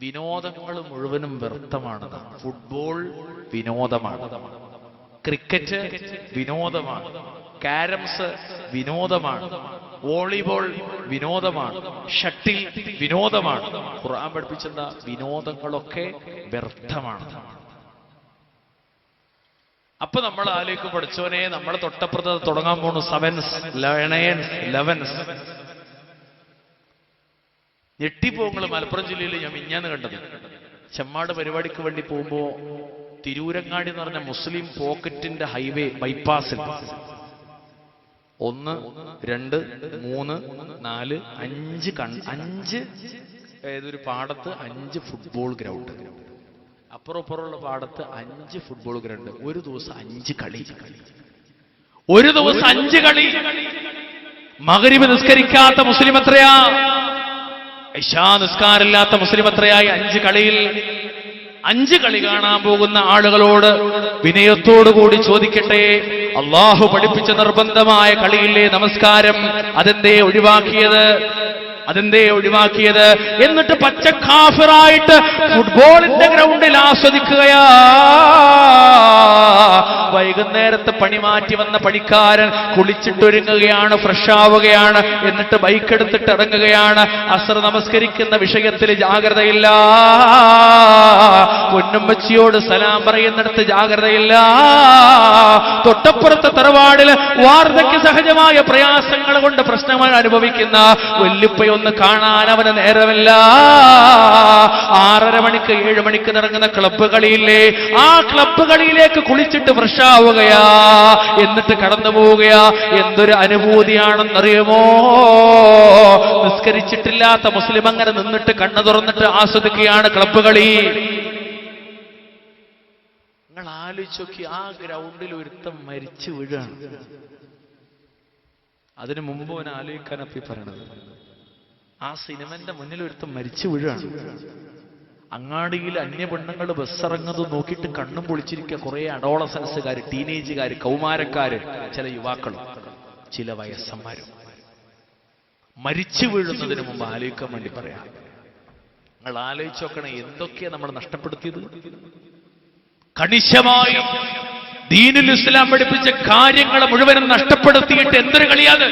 വിനോദങ്ങൾ മുഴുവനും വ്യർത്ഥമാണ് ഫുട്ബോൾ വിനോദമാണ്. ക്രിക്കറ്റ് വിനോദമാണ്. കാരംസ് വിനോദമാണ്. വോളിബോൾ വിനോദമാണ്. ഷട്ടിൽ വിനോദമാണ്. ഖുർആൻ പഠിപ്പിച്ചിരുന്ന വിനോദങ്ങളൊക്കെ വ്യർത്ഥമാണ്. അപ്പൊ നമ്മൾ ആലോചിക്കും പഠിച്ചവനെ നമ്മൾ തൊട്ടപ്പുറത്ത് തുടങ്ങാൻ പോണു. സെവൻസ് ലയണയൻസ് ലെവൻസ് ഞെട്ടിപ്പോങ്ങൾ മലപ്പുറം ജില്ലയിൽ ഞാൻ മിഞ്ഞാന്ന് കണ്ടത്. ചെമ്മാട് പരിപാടിക്ക് വേണ്ടി പോകുമ്പോ തിരൂരങ്ങാടി എന്ന് പറഞ്ഞ മുസ്ലിം പോക്കറ്റിന്റെ ഹൈവേ ബൈപ്പാസിൽ. ഒന്ന് രണ്ട് മൂന്ന് നാല് അഞ്ച് കൺ അഞ്ച് ഏതൊരു പാടത്ത് അഞ്ച് ഫുട്ബോൾ ഗ്രൗണ്ട് അപ്പുറം അപ്പുറമുള്ള പാടത്ത് അഞ്ച് ഫുട്ബോൾ ഗ്രൗണ്ട് ഒരു ദിവസം അഞ്ച് കളി. ഒരു ദിവസം അഞ്ച് കളി. മകരി നിസ്കരിക്കാത്ത മുസ്ലിം എത്രയാ? നിസ്കാരമില്ലാത്ത മുസ്ലിം അത്രയായി അഞ്ച് കളിയിൽ അഞ്ച് കളി കാണാൻ പോകുന്ന ആളുകളോട് വിനയത്തോടു കൂടി ചോദിക്കട്ടെ? അള്ളാഹു പഠിപ്പിച്ച നിർബന്ധമായ കളിയില്ലേ നമസ്കാരം അതെന്തേ ഒഴിവാക്കിയത്? അതെന്തേ ഒഴിവാക്കിയത്? എന്നിട്ട് പച്ച കാഫിറായിട്ട് ഫുട്ബോളിന്റെ ഗ്രൗണ്ടിൽ ആസ്വദിക്കുകയാ. വൈകുന്നേരത്തെ പണി മാറ്റി വന്ന പണിക്കാരൻ കുളിച്ചിട്ടൊരുങ്ങുകയാണ് ഫ്രഷ് ആവുകയാണ് എന്നിട്ട് ബൈക്ക് എടുത്തിട്ട് ഇറങ്ങുകയാണ്. അസർ നമസ്കരിക്കുന്ന വിഷയത്തിൽ ജാഗ്രതയില്ല. പൊന്നുമ്മച്ചിയോട് സലാം പറയുന്നിടത്ത് ജാഗ്രതയില്ല. തൊട്ടപ്പുറത്തെ തറവാടിൽ വാർദ്ധക്യ സഹജമായ പ്രയാസങ്ങൾ കൊണ്ട് പ്രശ്നങ്ങൾ അനുഭവിക്കുന്ന വല്ലുപ്പയൊന്ന് കാണാൻ അവന് നേരമില്ല. ആറര മണിക്ക് ഏഴ് മണിക്ക് നിറങ്ങുന്ന ക്ലബ്ബ് കളിയില്ലേ? ആ ക്ലബ്ബ് കളിയിലേക്ക് കുളിച്ചിട്ട് ഫ്രഷ് ആവുകയാ. എന്നിട്ട് കടന്നു പോവുകയാ. എന്തൊരു അനുഭൂതിയാണെന്നറിയുമോ? നിസ്കരിച്ചിട്ടില്ലാത്ത മുസ്ലിം അങ്ങനെ നിന്നിട്ട് കണ്ണു തുറന്നിട്ട് ആസ്വദിക്കുകയാണ് ക്ലബ്ബ് കളി. ആലോചിച്ച് നോക്കി ആ ഗ്രൗണ്ടിൽ ഒരുത്തം മരിച്ചു വീഴാണ്. അതിനു മുമ്പ് അവൻ ആലോചിക്കാനപ്പി പറയണത് ആ സിനിമന്റെ മുന്നിൽ ഒരുത്തം മരിച്ചു വീഴാണ്. അങ്ങാടിയിൽ അന്യ പെണ്ണുങ്ങൾ ബസ്സിറങ്ങുന്നത് നോക്കിയിട്ട് കണ്ണും പൊളിച്ചിരിക്കുക കുറെ അഡോളസൻസുകാർ ടീനേജുകാർ കൗമാരക്കാര് ചില യുവാക്കളും ചില വയസ്സന്മാരും. മരിച്ചു വീഴുന്നതിന് മുമ്പ് ആലോചിക്കാൻ വേണ്ടി പറയാം. നിങ്ങൾ ആലോചിച്ച് നോക്കണേ എന്തൊക്കെയാ നമ്മൾ നഷ്ടപ്പെടുത്തിയത്? കണിശമായി ദീനുൽ ഇസ്ലാം പഠിപ്പിച്ച കാര്യങ്ങളെ മുഴുവനും നഷ്ടപ്പെടുത്തിയിട്ട് എന്തൊരു കളിയാത്?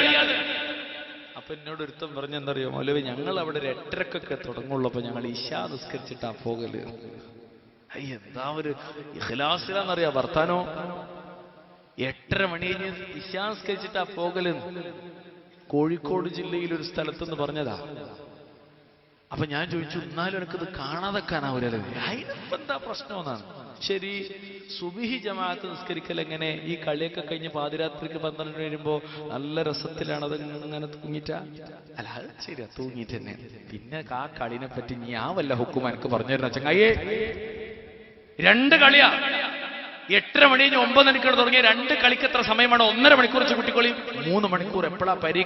അപ്പൊ എന്നോട് ഒരുത്തം പറഞ്ഞെന്തറിയോ? മൗലവി ഞങ്ങൾ അവിടെ ഒരു എട്ടരക്കൊക്കെ തുടങ്ങുള്ളൂ അപ്പൊ ഞങ്ങൾ ഇശാ നിസ്കരിച്ചിട്ടാ പോകൽ. അയ്യ എന്താ ഒരു ഇഖ്ലാസിലാന്നറിയാ വർത്താനോ? എട്ടര മണി കഴിഞ്ഞ് ഇശാ പോകൽ. കോഴിക്കോട് ജില്ലയിൽ ഒരു സ്ഥലത്തെന്ന് പറഞ്ഞതാ. അപ്പൊ ഞാൻ ചോദിച്ചു എന്നാലും എനിക്കത് കാണാതെക്കാനാവൂലല്ലോ അതിനിപ്പോ എന്താ പ്രശ്നം എന്നാണ്. ശരി സുബിഹി ജമാഅത്ത് നിസ്കരിക്കൽ എങ്ങനെ ഈ കളിയൊക്കെ കഴിഞ്ഞ് പാതിരാത്രിക്ക് പന്ത്രണ്ട് വരുമ്പോ നല്ല രസത്തിലാണ് അത് ഇങ്ങനെ തൂങ്ങിറ്റ അല്ല അത് ശരിയാ തൂങ്ങിട്ട് തന്നെ. പിന്നെ ആ കളിനെ പറ്റി ഞാൻ വല്ല ഹുക്കും എനിക്ക് പറഞ്ഞു തരുന്ന ചങ്ങായി രണ്ട് കളിയാ. എട്ടര മണി കഴിഞ്ഞ് ഒമ്പത് മണിക്കൂർ തുടങ്ങിയ രണ്ട് കളിക്ക് എത്ര സമയമാണ്? ഒന്നര മണിക്കൂർ വെച്ച് കുട്ടിക്കോളി. മൂന്ന് മണിക്കൂർ എപ്പോഴാ പരീക്ഷ